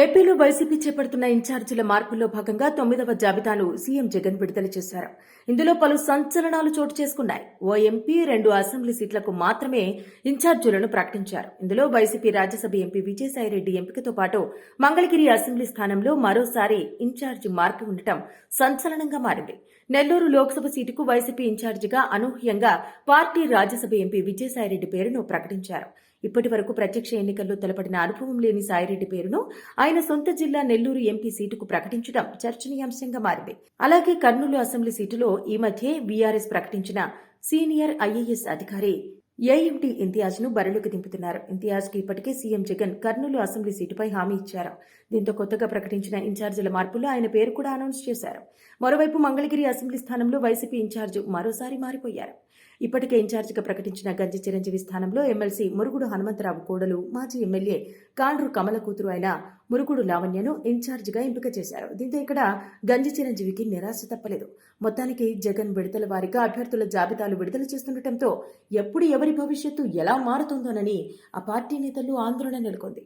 ఏపీలో వైసీపీ చేపడుతున్న ఇన్ఛార్జీల మార్పుల్లో భాగంగా తొమ్మిదవ జాబితాను సీఎం జగన్ విడుదల చేశారు. ఇందులో పలు సంచలనాలు చోటు చేసుకున్నాయి. ఓ ఎంపీ రెండు అసెంబ్లీ సీట్లకు మాత్రమే ఇన్ఛార్జీలను ప్రకటించారు. ఇందులో వైసీపీ రాజ్యసభ ఎంపీ విజయసాయిరెడ్డి ఎంపికతో పాటు మంగళగిరి అసెంబ్లీ స్థానంలో మరోసారి ఇన్ఛార్జి మార్పు ఉండటం సంచలనంగా మారింది. నెల్లూరు లోక్సభ సీటుకు వైసీపీ ఇన్ఛార్జిగా అనూహ్యంగా పార్టీ రాజ్యసభ ఎంపీ విజయసాయిరెడ్డి పేరును ప్రకటించారు. ఇప్పటి వరకు ప్రత్యక్ష ఎన్నికల్లో తెలపడిన అనుభవం లేని సాయిరెడ్డి పేరును ఆయన సొంత జిల్లా నెల్లూరు ఎంపీ సీటుకు ప్రకటించడం చర్చనీయాంశంగా మారింది. అలాగే కర్నూలు అసెంబ్లీ సీటులో ఈ మధ్య వీఆర్ఎస్ ప్రకటించిన సీనియర్ ఐఏఎస్ అధికారి ఏఎంటీ ఇంతియాజ్ను బరిలోకి దింపుతున్నారు. ఇంతియాజ్కి ఇప్పటికే సీఎం జగన్ కర్నూలు అసెంబ్లీ సీటుపై హామీ ఇచ్చారు. దీంతో కొత్తగా ప్రకటించిన ఇన్ఛార్జీల మార్పులు ఆయన పేరు కూడా అనౌన్స్ చేశారు. మరోవైపు మంగళగిరి అసెంబ్లీ స్థానంలో వైసీపీ ఇన్ఛార్జ్ మరోసారి మారిపోయారు. ఇప్పటికే ఇన్ఛార్జిగా ప్రకటించిన గంజి చిరంజీవి స్థానంలో ఎమ్మెల్సీ మురుగుడు హనుమంతరావు కోడలు మాజీ ఎమ్మెల్యే కాండ్రు కమల కూతురు అయిన మురుగుడు లావణ్యను ఇన్ఛార్జిగా ఎంపిక చేశారు. దీంతో ఇక్కడ గంజి చిరంజీవికి నిరాశ తప్పలేదు. మొత్తానికి జగన్ విడతల వారిగా అభ్యర్థుల జాబితాలు విడుదల చేస్తుండటంతో ఎప్పుడు ఎవరి భవిష్యత్తు ఎలా మారుతుందోనని ఆ పార్టీ నేతలు ఆందోళన నెలకొంది.